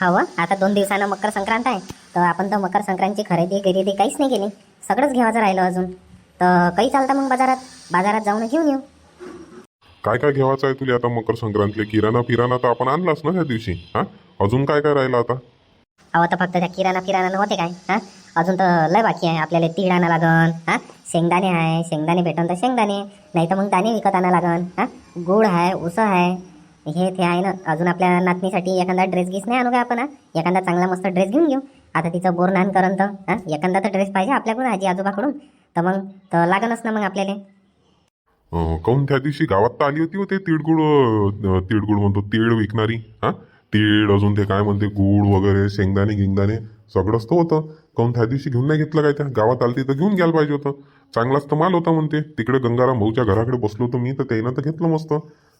हवं आता दोन दिवसानं मकर संक्रांत आहे. तर आपण तर मकर संक्रांतची खरेदी गिरेदी काहीच नाही केली. सगळंच घेवायचं राहिलं अजून. तर काही चालतं मग बाजारात? बाजारात जाऊन घेऊन येऊ. काय काय घ्यावाचं आहे तुला आता मकर संक्रांतले? किराणा फिराणा तर आपण आणलाच ना त्या दिवशी हा? अजून काय काय राहिलं आता? अहो तर फक्त त्या किराणा फिराणा होते काय हा? अजून तर लय बाकी आहे. आपल्याला तीळ आणा लागन हा? शेंगदाणे आहे. शेंगदाणे भेटन तर शेंगदाणे. नाही तर मग दाणे विकत आणा लागन हा? गुळ आहे उसळ आहे. हे ते आहे ना. अजून आपल्या नातनीसाठी एखादा ड्रेस घेस नाही आणू का आपण एखादा चांगला मस्त ड्रेस घेऊन घेऊ. आता तिचं बोर नान करन तर एखादा तर ड्रेस पाहिजे आपल्याकडून आजी आजोबाकडून. तर मग तर लागनच ना मग आपल्याला. काऊन त्या दिवशी गावात तर आली होती हो ते तिळगुळ तिळगुळ म्हणतो तीळ विकणारी हा? तीळ अजून ते काय म्हणते गुळ वगैरे शेंगदाणे गिंगदाणे सगळंच तर होतं. काहून त्या दिवशी घेऊन नाही घेतलं काय त्या? गावात आलती तर घेऊन घ्यायला पाहिजे होतं. चांगलाच तर माल होता म्हणते. तिकडे गंगाराम भाऊच्या घराकडे बसलो होतो मी तर त्यानं तर घेतलं मस्त.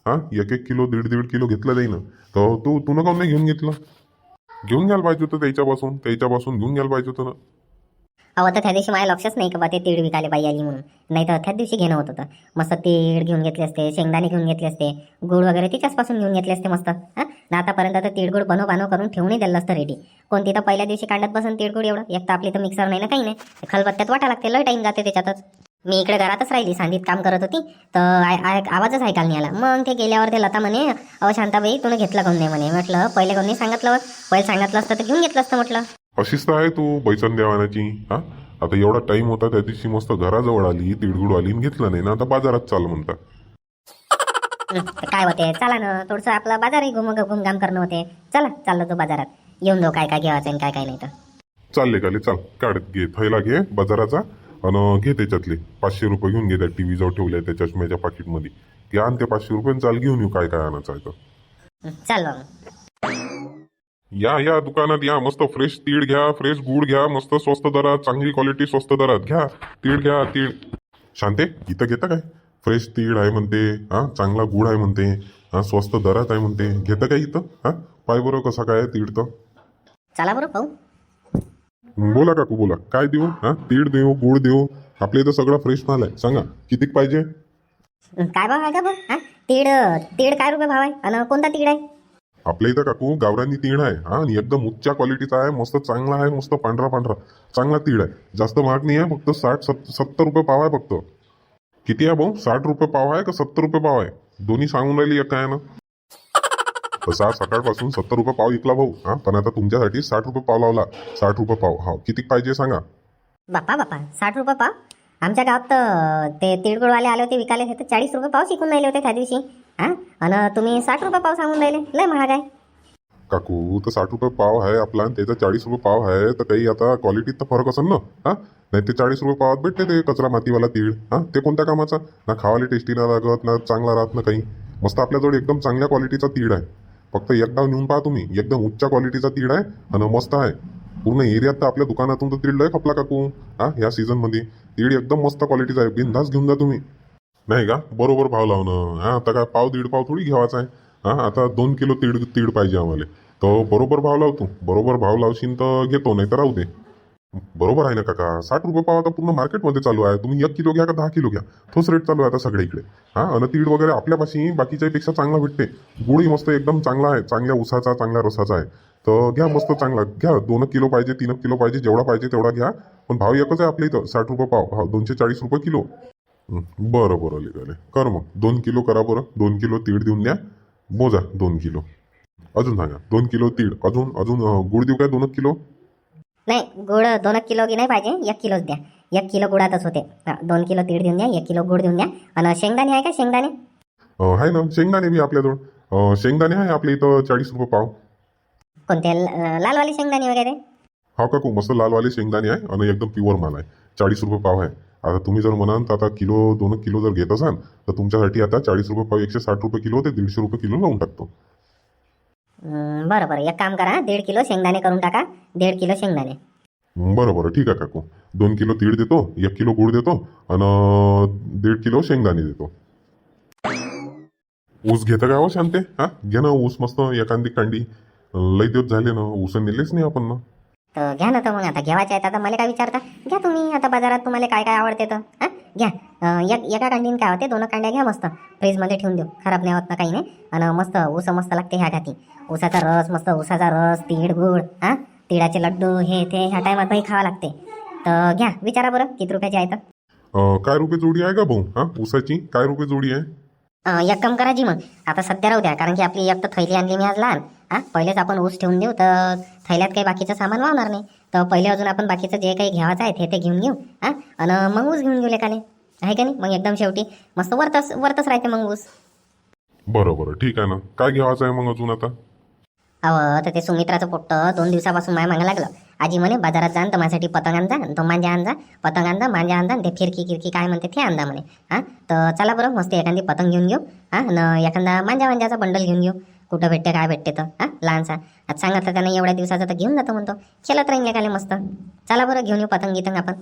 हा एक एक किलो दीड दीड किलो घेतलं जाईन तर तू तुनं काऊन नाही घेऊन घेतलं? घेऊन घ्यायला पाहिजे होतं त्याच्यापासून. त्याच्यापासून घेऊन घ्यायला पाहिजे होतं ना. अहो तर त्या दिवशी माझ्या लक्षच नाही का बा ते तीळ विकायला बाई आली म्हणून. नाही तर त्याच दिवशी घेणं होत होतं. मस्त तीळ घेऊन घेतले असते शेंगदाणे घेऊन घेतले असते गुळ वगैरे तिच्याचपासून घेऊन घेतले असते मस्त हां? ना आतापर्यंत तर तिळगुळ बनव बानो करून ठेवूनही दिलं असतं रेडी कोणती तर पहिल्या दिवशी कांडत बसन तिळगुळ एवढं. एक तर आपली तर मिक्सर नाही ना काही नाही. खलबत्त्यात वाटा लागते लय टाईम जाते त्याच्यातच. मी इकडे घरातच राहिली सांदीत काम करत होती. तर आवाजच ऐकायला नाही आला. मग ते गेल्यावर ते लता म्हणे अहो शांताबाई तुला घेतलं कोण नाही? म्हणे. म्हटलं पहिले कोणी सांगितलं पहिले सांगितलं असतं तर घेऊन घेतलं असतं म्हटलं. अशीच तर आहे तू बैचन देवानाची हा? आता एवढा टाइम होता त्या दिवशी मस्त घराजवळ आली तिळगुळ आली आणि घेतलं नाही ना आता बाजारात चाल म्हणता तर काय होते? चला ना थोडंसं आपला बाजारही घुम घुमघाम करणं होते. चला चाललो तो बाजारात. येऊन जाऊ काय काय घ्यायचं आणि काय काय नाही तर. चालले गाले चाल. काढ घे थैला घे बाजाराचा. आणि घे त्याच्यातले. पाचशे रुपये घेऊन घे त्या टी व्ही जवळ ठेवले त्या चष्म्याच्या पाकिटमध्ये घे आण ते पाचशे रुपये आणि चाल घेऊन येऊ काय काय आणायचं आहे तर. चाल मग या या दुकानात या. मस्त फ्रेश तीळ घ्या फ्रेश गुळ घ्या मस्त स्वस्त दरात चांगली क्वालिटी स्वस्त दरात घ्या. तीळ घ्या तीळ. शांते इथं घेता काय? फ्रेश तीळ आहे म्हणते हा चांगला गुळ आहे म्हणते हा स्वस्त दरात आहे म्हणते. घेतं काय इथं? हा पाय बरं कसा काय तीळ तर? चला बरं पाहू. बोला काकू बोला. काय देऊ? हा तीळ देऊ गुळ देऊ? आपल्या इथं सगळा फ्रेश माल आहे. सांगा कितीक पाहिजे? काय भाव आहे का बघ हा तीळ तीळ काय रुपये भाव आहे? आणि कोणता तीळ आहे? आपल्या इथं काकू गावरानी तीळ आहे. हा आणि एकदम उच्च क्वालिटीचा आहे मस्त चांगला आहे मस्त पांढरा पांढरा चांगला तीळ आहे. जास्त महाग नाही आहे फक्त साठ सत् सत्तर रुपये पाव आहे फक्त. किती आहे भाऊ? साठ रुपये पाव आहे का सत्तर रुपये पाव आहे? दोन्ही सांगून राहिली एक आहे ना? तसा सकाळपासून सत्तर रुपये पाव विकला भाऊ. हा पण आता तुमच्यासाठी साठ रुपये पाव लावला. साठ रुपये पाव. हा किती पाहिजे सांगा? बापा बापा साठ रुपये पाव? आमच्या गावात तर ते तिळगुळवाले आले होते विकायला. ते तर चाळीस रुपये पाव शिकून राहिले होते त्या दिवशी. हा? आणि तुम्ही साठ रुपये पाव सांगून राहिले. लय महाग आहे. काकू तर साठ रुपये पाव आहे आपला आणि त्याचा चाळीस रुपये पाव आहे तर काही आता क्वालिटीत तर फरक असेल ना? हा? नाही ते चाळीस रुपये पावात भेटते ते कचरा मातीवाला तीळ. हा? ते कोणत्या कामाचा? ना खावाले टेस्टी ना लागत ना चांगला राहत ना काही. मस्त आपल्याजवळ एकदम चांगल्या क्वालिटीचा तीळ आहे. फक्त एकदा नेऊन पहा तुम्ही. एकदम उच्च क्वालिटीचा तीळ आहे आणि मस्त आहे. पूर्ण एरियात तर आपल्या दुकानातून तर तीळ लय खपला काकू. हा? ह्या सीझनमध्ये तीळ एकदम मस्त क्वालिटीचा आहे. बिनधास घेऊन जा तुम्ही. नाही का? बरोबर भाव लावणं. हा आता काय पाव दीड पाव थोडी घ्यावाचा आहे. हा आता दोन किलो तीड तीड पाहिजे आम्हाला. तर बरोबर भाव लावतो. बरोबर भाव लावशील तर घेतो नाही तर राहू दे. बरोबर आहे ना काका? साठ रुपये पाव आता पूर्ण मार्केटमध्ये चालू आहे. तुम्ही एक किलो घ्या का दहा किलो घ्या? तोच रेट चालू आहे आता सगळे इकडे. हा आणि तीड वगैरे आपल्यापाशी बाकीच्यापेक्षा चांगला भेटते. गुळही मस्त एकदम चांगला आहे. चांगल्या उसाचा चांगल्या रसाचा आहे. तर घ्या मस्त चांगला. घ्या दोन किलो पाहिजे तीन किलो पाहिजे जेवढा पाहिजे तेवढा घ्या. पण भाव एकच आहे आपल्या इथं साठ रुपये पाव. हा दोनशे चाळीस रुपये किलो. बरं बरं लिगाले कर मग. दोन किलो करा बरं. दोन किलो तीळ देऊन द्या. मोजा दोन किलो. अजून सांगा. दोन किलो तीळ. अजून अजून अं, गुळ देऊ काय? दोन किलो? नाही गुळ दोन किलो की नाही पाहिजे. एक किलोच द्या. एक किलो गुळातच होते. हा, दोन किलो तीळ देऊन द्या. एक किलो गुळ देऊन द्या. आणि शेंगदाणे आहे का? शेंगदाणे? अं, आहे ना. शेंगदाणे बी आपल्याजवळ. अं, शेंगदाणे आहे आपल्या इथं चाळीस रुपये पाव. कोणते? ल- लालवाले शेंगदाणे वगैरे? हा काकू मस्त लालवाले शेंगदाणे आहे. आणि एकदम प्युअर माल आहे. चाळीस रुपये पाव आहे. आता तुम्ही जर म्हणाल तर आता किलो दोन किलो जर घेत असाल तर तुमच्यासाठी आता चाळीस रुपये पाव एकशे साठ रुपये किलो ते दीडशे रुपये किलो लावून टाकतो. हं, बरं बरं एक काम करा दीड किलो शेंगदाणे करून टाका दीड किलो शेंगदाणे. बरं बरं ठीक आहे काकू. दोन किलो तीळ देतो एक किलो गुळ देतो आणि दीड किलो शेंगदाणे देतो. ऊस घेतं का हो शांते? हा? घे ना ऊस मस्त एखादी कांडी. लई दिवस झाले ना ऊस नेलेच नाही आपण ना. तर घ्या ना तर मग आता घेवायचे आहेत. आता मला काय विचारता? घ्या तुम्ही. आता बाजारात तुम्हाला काय काय आवडते तर? हा? घ्या. एक एका कांडीन काय होते? दोन कांड्या घ्या मस्त. फ्रीजमध्ये ठेवून देऊ. खराब नाही होत ना काही नाही. आणि मस्त ऊस मस्त लागते ह्या घाती ऊसाचा रस मस्त ऊसाचा रस तीळ गुळ हा? तिळाचे लड्डू हे ते ह्या टायमात भाई खावा लागते. तर घ्या. विचारा बरं किती रुपयाचे आहे तर? काय रुपये जोडी आहे का भाऊ? हा? ऊसाची काय रुपये जोडी आहे? एक काम करा जी मग. आता सध्या राहू द्या. कारण की आपली एक तर थैली आणली मी आज लहान. हा पहिलेच आपण ऊस ठेवून देऊ तर थैल्यात काही बाकीचं सामान वाहणार नाही. तर पहिले अजून आपण बाकीचं जे काही घ्यावायचं आहे ते ते घेऊन घेऊ हा. आणि मग ऊस घेऊन घेऊ लेकाले आहे का नाही? मग एकदम शेवटी मस्त वरतच वरतच राहते मग ऊस. बरं बरं. ठीक आहे ना. काय घ्यावायचं आहे मग अजून आता? अव तर ते सुमित्राचं पोट्ट दोन दिवसापासून माय मागं लागलं. आजी म्हणे बाजारात जा न तर माझ्यासाठी पतंग आणजा आणि तो मांजा आणजा पतंग आणजा मांजा आणजा आणि ते फिरकी किरकी काय म्हणते ते आणजा म्हणे. हा तर चला बरं मस्त एखादी पतंग घेऊन घेऊ हा न एखादा मांजा मांजाचा बंडल घेऊन घेऊ. कुठं भेटते काय भेटते तर हा? लहानसा. आज सांगितलं त्यानं एवढ्या दिवसाचा तर घेऊन जातो म्हणतो. खेळत राहील लेकाले मस्त. चला बरं घेऊन येऊ पतंग गितंग आपण.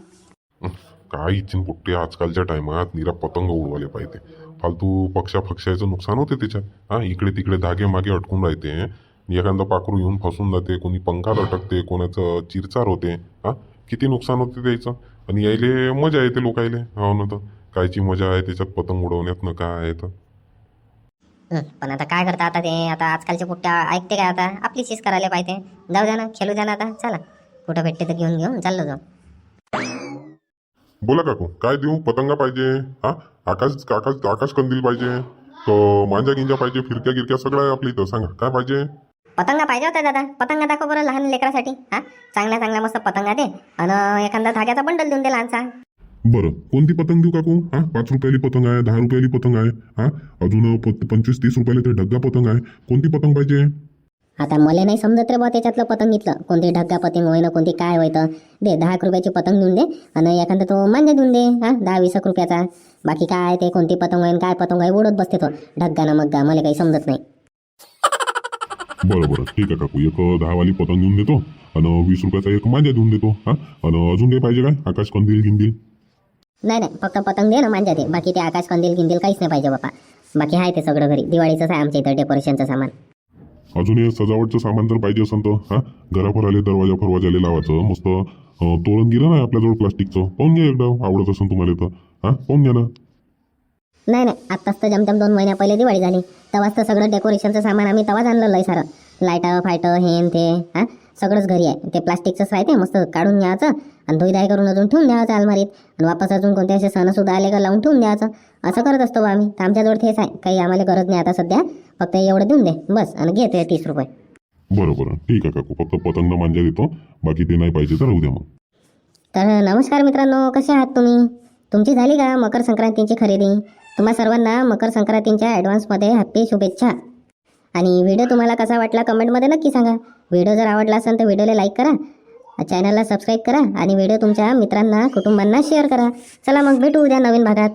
काय इच्छिन पोट्टे आजकालच्या टायमात? निरा पतंग उडवायला पाहिजे. फालतू पक्षा फक्षाचं नुकसान होते त्याच्यात. हा इकडे तिकडे धागे मागे अटकून राहते. एखादं पाखरू येऊन फसून जाते कोणी पंखात अटकते कोणाचं चिरचार होते. हा किती नुकसान होते त्याचं? आणि यायले मजा येते लोकायले. हो ना तर. कायची मजा आहे त्याच्यात पतंग उडवण्यात न काय आहे तर? पण आता काय करता आता ते? आता आजकालचे पोट्ट्या ऐकते काय आता? आपली चीज करायला पाहिजे. जाऊ द्या ना खेळू द्या ना आता. चला. कुठं भेटते तर घेऊन घेऊन चाललो जाऊ. बोला काकू काय देऊ? पतंगा पाहिजे. हा? आकाश आकाश आकाश कंदील पाहिजे. तर मांजा गिंजा पाहिजे. फिरक्या गिरक्या सगळं आहे आपल्या इथं. सांगा काय पाहिजे? पतंगा पाहिजे होत्या दादा. पतंगा दाखव बरं लहान लेकरासाठी. हा? चांगल्या चांगल्या मस्त पतंगा दे. आणि एखादा धाग्याचा बंडल देऊन दे लहानसा. बरं. कोणती पतंग देऊ काकू? हा? पाच रुपयाली पतंग आहे दहा रुपयाली पतंग आहे हा? अजून पंचवीस तीस रुपयाला ते ढग्गा पतंग आहे. कोणती पतंग पाहिजे? आता मला नाही समजत रे बा त्याच्यातलं पतंग घेतलं कोणती ढग्गा पतंग होय ना कोणती काय होय तर. दे दहा एक रुपयाची पतंग देऊन दे आणि एखादा तो मांजा देऊन दे हा? दहा वीस एक रुपयाचा. बाकी काय ते कोणती पतंग होय न काय पतंग आहे उडत बसते तो. ढग्गा ना मग्गा मला काही समजत नाही. बरं बरं. ठीक आहे काकू. एक दहावाली पतंग देऊन देतो आणि वीस रुपयाचा एक मांजा देऊन देतो हा? आणि अजून काही पाहिजे काय? आकाश कंदील गिंदील? नाही नाही फक्त पतंग दे ना मांजा दे बाकी ते आकाश कंदील गिंदील काहीच नाही पाहिजे बापा. बाकी आहे ते सगळं घरी. दिवाळीचंच आहे आमच्या इथं डेकोरेशनचं सामान. अजून हे सजावटचं सामान जर पाहिजे असेल तर हा? घरावर आले दरवाजा फरवाजाले लावायचं. मस्त अं, तोरण गिरण आहे आपल्याजवळ प्लास्टिकचं. पाहून घ्या एकदा आवडत असेल तुम्हाला तर हा? पाहून घ्या ना. नाही नाही आत्ताच तर जमजम दोन महिन्या पहिले दिवाळी झाली. तेव्हाच तर सगळं डेकोरेशनचं सामान आम्ही तेव्हाच आणलं लय सारं. लाईटं फायटं हे न ते हा? सगळंच घरी आहे. ते प्लास्टिकचंच राहते मस्त काढून घ्यायचं आणि धुईधाय करून अजून ठेवून द्यायचं अलमारीत. आणि वापस अजून कोणते असे सण सुद्धा आले का लावून ठेवून द्यायचं असं करत असतो बा आम्ही. तर आमच्याजवळ तेच आहे. काही आम्हाला गरज नाही आता सध्या. फक्त एवढं देऊन दे. बस. आणि घे ते तीस रुपये. बरं बरं. ठीक आहे काकू. फक्त पतंग मांजा देतो. बाकी ते नाही पाहिजे तर राहू द्या मग. तर नमस्कार मित्रांनो. कसे आहात तुम्ही? तुमची झाली का मकर संक्रांतीची खरेदी? तुम्हा सर्वांना मकर संक्रांतीच्या ॲडव्हान्समध्ये हॅप्पी शुभेच्छा. आणि व्हिडिओ तुम्हाला कसा वाटला कमेंटमध्ये नक्की सांगा. व्हिडिओ जर आवडला असेल तर व्हिडिओला लाईक करा. चॅनलला सबस्क्राईब करा आणि व्हिडिओ तुमच्या मित्रांना कुटुंबांना शेअर करा. चला मग भेटू उद्या नवीन भागात.